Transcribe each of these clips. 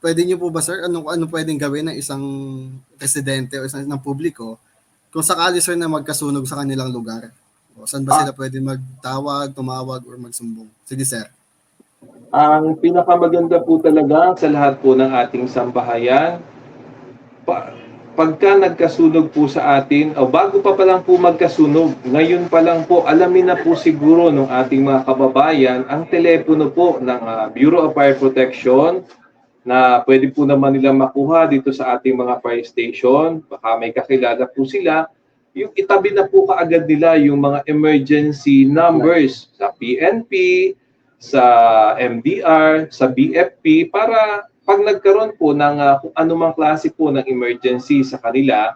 pwede niyo po ba sir, ano, ano pwedeng gawin ng isang residente o isang ng publiko kung sakali sir na magkasunog sa kanilang lugar? O, saan ba Ah. sila pwede magtawag, tumawag, or magsumbong? Sige sir. Ang pinakamaganda po talaga sa lahat po ng ating sambahayan, pa, pagka nagkasunog po sa atin, o bago pa pa lang po magkasunog, ngayon pa lang po, alamin na po siguro ng ating mga kababayan ang telepono po ng ah, Bureau of Fire Protection na pwede po naman nilang makuha dito sa ating mga fire station. Baka may kakilala po sila. Yung itabi na po kaagad nila yung mga emergency numbers sa PNP, sa MDR, sa BFP para pag nagkaroon po ng uh, kung anumang klase po ng emergency sa kanila,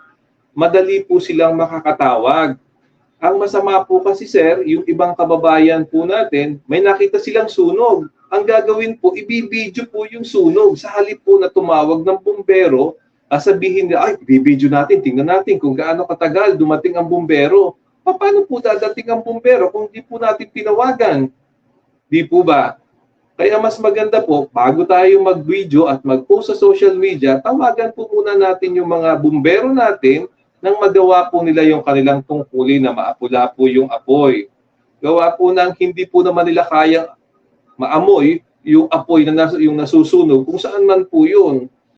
madali po silang makakatawag. Ang masama po kasi sir, yung ibang kababayan po natin, may nakita silang sunog. Ang gagawin po, ibibidyo po yung sunog. Sa halip po na tumawag ng bumbero, ah, sabihin nila, ay, ibibidyo natin, tingnan natin kung gaano katagal dumating ang bumbero. Pa- Paano po dadating ang bumbero kung di po natin pinawagan? Di po ba? Kaya mas maganda po, bago tayo mag-video at mag-post sa social media, tawagan po muna natin yung mga bumbero natin nang magawa po nila yung kanilang tungkulin na maapula po yung apoy. Gawa po nang hindi po naman nila kayang maamoy yung apoy na nas- yung nasusunog kung saan man po yun.